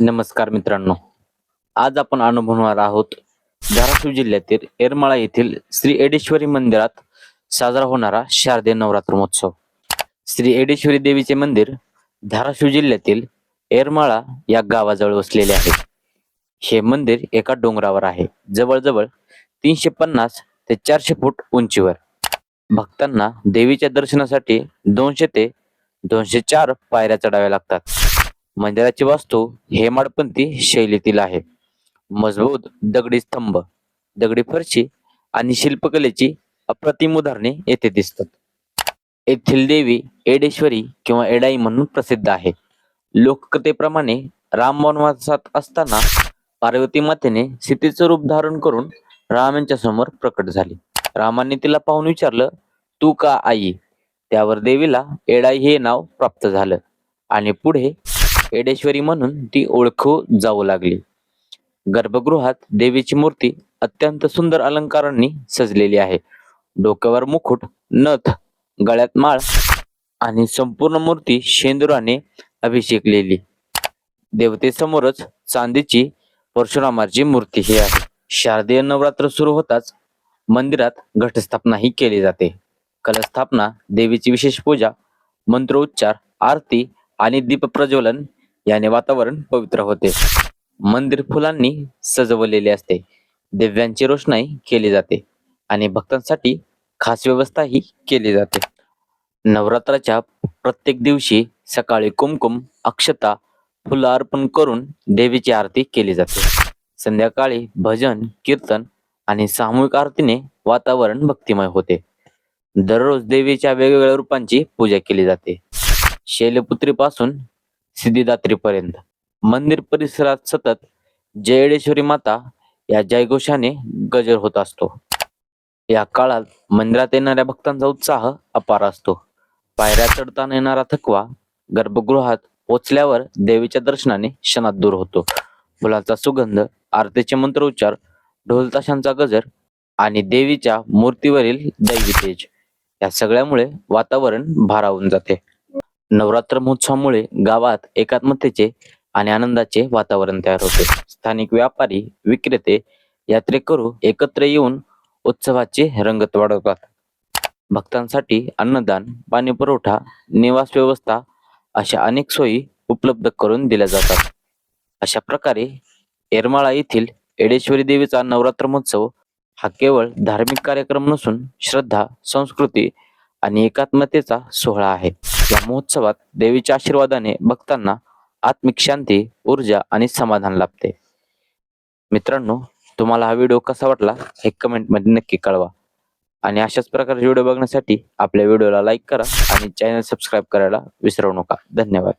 नमस्कार मित्रांनो. आज आपण अनुभवणार आहोत धाराशिव जिल्ह्यातील येरमाळा येथील श्री एडेश्वरी मंदिरात साजरा होणारा शारदीय नवरात्र महोत्सव. श्री एडेश्वरी देवीचे मंदिर धाराशिव जिल्ह्यातील येरमाळा या गावाजवळ वसलेले आहे. हे मंदिर एका डोंगरावर आहे. जवळजवळ तीनशे पन्नास ते चारशे फूट उंचीवर. भक्तांना देवीच्या दर्शनासाठी दोनशे ते दोनशे चार पायऱ्या चढाव्या लागतात. मंदिराची वास्तू हेमाडपंथी शैलीतील आहे. मजबूत दगडी स्तंभ दगडी फरशी आणि शिल्पकलेची अप्रतिम उदाहरणे येथे दिसतात. येथील देवी एडेश्वरी किंवा एडाई म्हणून प्रसिद्ध आहे. लोककथेप्रमाणे राम वनवासात असताना पार्वती मातेने सीतेचं रूप धारण करून राम यांच्या समोर प्रकट झाली. रामाने तिला पाहून विचारलं तू का आई? त्यावर देवीला एडाई हे नाव प्राप्त झालं आणि पुढे एडेश्वरी म्हणून ती ओळखू जाऊ लागली. गर्भगृहात देवीची मूर्ती अत्यंत सुंदर अलंकारांनी सजलेली आहे. डोक्यावर मुकुट नथ गळ्यात माळ आणि संपूर्ण मूर्ती शेंदुराने अभिषेकलेली. देवतेसमोरच चांदीची परशुरामाची मूर्ती ही आहे. शारदीय नवरात्र सुरू होताच मंदिरात घटस्थापना ही केली जाते. कलस्थापना देवीची विशेष पूजा मंत्रोच्चार आरती आणि दीप प्रज्वलन याने वातावरण पवित्र होते. मंदिर फुलांनी सजवलेले असते. दिव्यांची रोषणाई केली जाते आणि भक्तांसाठी खास व्यवस्थाही केली जाते. नवरात्राच्या प्रत्येक दिवशी सकाळी कुमकुम अक्षता फुलं अर्पण करून देवीची आरती केली जाते. संध्याकाळी भजन कीर्तन आणि सामूहिक आरतीने वातावरण भक्तिमय होते. दररोज देवीच्या वेगवेगळ्या रूपांची पूजा केली जाते. शैलपुत्रीपासून सिद्धिदात्रीपर्यंत. मंदिर परिसरात सतत जयडेश्वरी माता या जयघोषाने गजर होत असतो. या काळात मंदिरात येणाऱ्या भक्तांचा उत्साह अपार असतो. पायऱ्या चढताना येणारा थकवा गर्भगृहात पोचल्यावर देवीच्या दर्शनाने क्षणात दूर होतो. फुलाचा सुगंध आरतीचे मंत्रोच्चार उच्चार ढोलताशांचा गजर आणि देवीच्या मूर्तीवरील दैवी तेज या सगळ्यामुळे वातावरण भारावून जाते. नवरात्र महोत्सवामुळे गावात एकात्मतेचे आणि आनंदाचे वातावरण तयार होते. स्थानिक व्यापारी विक्रेते यात्रेकरू एकत्र येऊन उत्सवाचे रंगत वाढवतात. भक्तांसाठी अन्नदान पाणी पुरवठा निवास व्यवस्था अशा अनेक सोयी उपलब्ध करून दिल्या जातात. अशा प्रकारे येरमाळा येथील एडेश्वरी देवीचा नवरात्र महोत्सव हा केवळ धार्मिक कार्यक्रम नसून श्रद्धा संस्कृती आणि एकात्मतेचा सोहळा आहे. या महोत्सवात देवीच्या आशीर्वादाने भक्तांना आत्मिक शांती ऊर्जा आणि समाधान लाभते. मित्रांनो तुम्हाला हा व्हिडिओ कसा वाटला हे कमेंटमध्ये नक्की कळवा. आणि अशाच प्रकारचे व्हिडिओ बघण्यासाठी आपल्या व्हिडिओला लाईक करा आणि चॅनल सबस्क्राईब करायला विसरू नका. धन्यवाद.